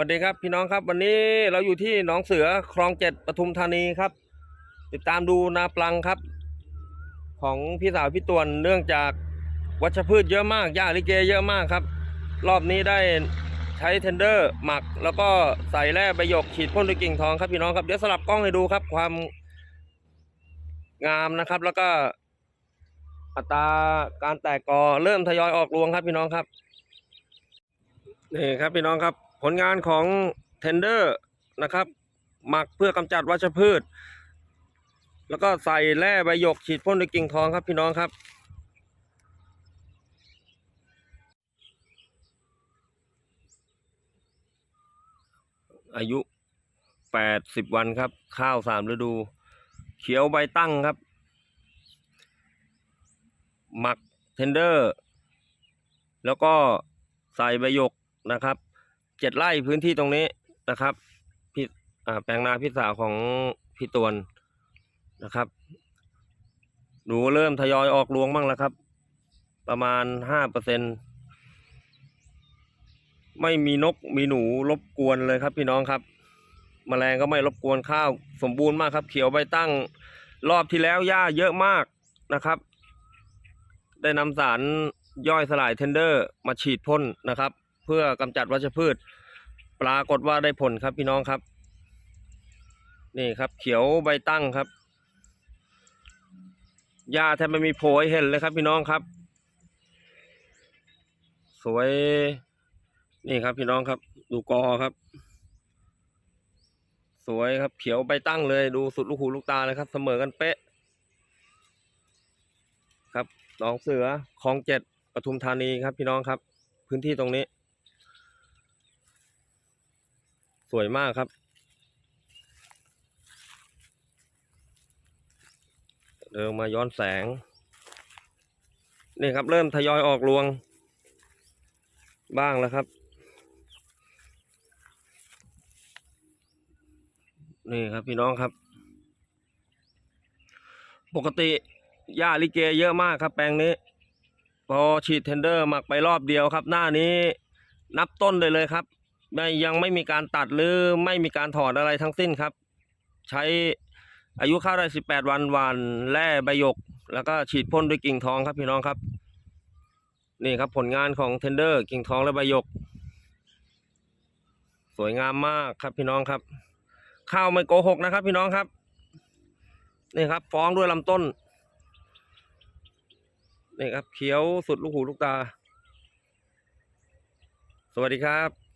วัสดีครับพี่น้องครับวันนี้เราอยู่ที่หนองเสือคลองเจ็ดปทุมธานีครับ ติดตามดูนาปลังครับ ของพี่สาวพี่ตวนเนื่องจากวัชพืชเยอะมากหญ้าลิเกเยอะมากครับ รอบนี้ได้ใช้เทนเดอร์หมัก แล้วก็ใส่แร่ใบหยกฉีดพ่นด้วยกิ่งทองครับพี่น้องครับเดี๋ยวสลับกล้องให้ดูครับ ความงามนะครับ แล้วก็อัตราการแตกกอเริ่มทยอยออกรวงครับพี่น้องครับนี่ครับพี่น้องครับ ผลงานของเทนเดอร์นะครับ หมักเพื่อกำจัดวัชพืช แล้วก็ใส่แร่ใบหยกฉีดพ่นด้วยกิ่งทองครับพี่น้องครับอายุแปดสิบวันครับ ข้าวสามฤดู เขียวใบตั้งครับ หมักเทนเดอร์ แล้วก็ใส่ใบหยกนะครับ เจ็ดไร่พื้นที่ตรงนี้นะครับพี่แปลงนาพี่สาวของพี่ตวนนะครับหนูเริ่มทยอยออกรวงบ้างแล้วครับ ประมาณห้าเปอร์เซ็นไม่มีนกมีหนูรบกวนเลยครับ พี่น้องครับแมลงก็ไม่รบกวนข้าว สมบูรณ์มากครับ เขียวใบตั้ง รอบที่แล้วหญ้าเยอะมากนะครับ ได้นำสารย่อยสลายเทนเดอร์ มาฉีดพ่นนะครับ เพื่อกำจัดวัชพืช ปรากฏว่าได้ผลครับพี่น้องครับ นี่ครับ เขียวใบตั้งครับหญ้าแทบไม่มีโผล่เห็นเลยครับพี่น้องครับ สวยนี่ครับพี่น้องครับ ดูกอครับ สวยครับเขียวใบตั้งเลยดูสุดลูกหูลูกตาเลยครับ เสมอกันเป๊ะ ครับหนองเสือคลองเจ็ดปทุมธานีครับพี่น้องครับ พื้นที่ตรงนี้ สวยมากครับ เดินมาย้อนแสง นี่ครับเริ่มทยอยออกรวง บ้างแล้วครับ นี่ครับพี่น้องครับ ปกติหญ้าลิเกเยอะมากครับแปลงนี้ พอฉีดเทนเดอร์หมักไปรอบเดียวครับ หน้านี้นับต้นเลยเลยครับ ไม่ยังไม่มีการตัดหรือไม่มีการถอดอะไรทั้งสิ้นครับ ใช้อายุข้าวได้สิบแปดวันหวานแร่ใบหยก แล้วก็ฉีดพ่นด้วยกิ่งทองครับพี่น้องครับ นี่ครับผลงานของเทนเดอร์กิ่งทองและใบหยก สวยงามมากครับพี่น้องครับ ข้าวไม่โกหกนะครับ พี่น้องครับนี่ครับ ฟ้องด้วยลำต้นนี่ครับ เขียวสุดลูกหูลูกตา สวัสดีครับ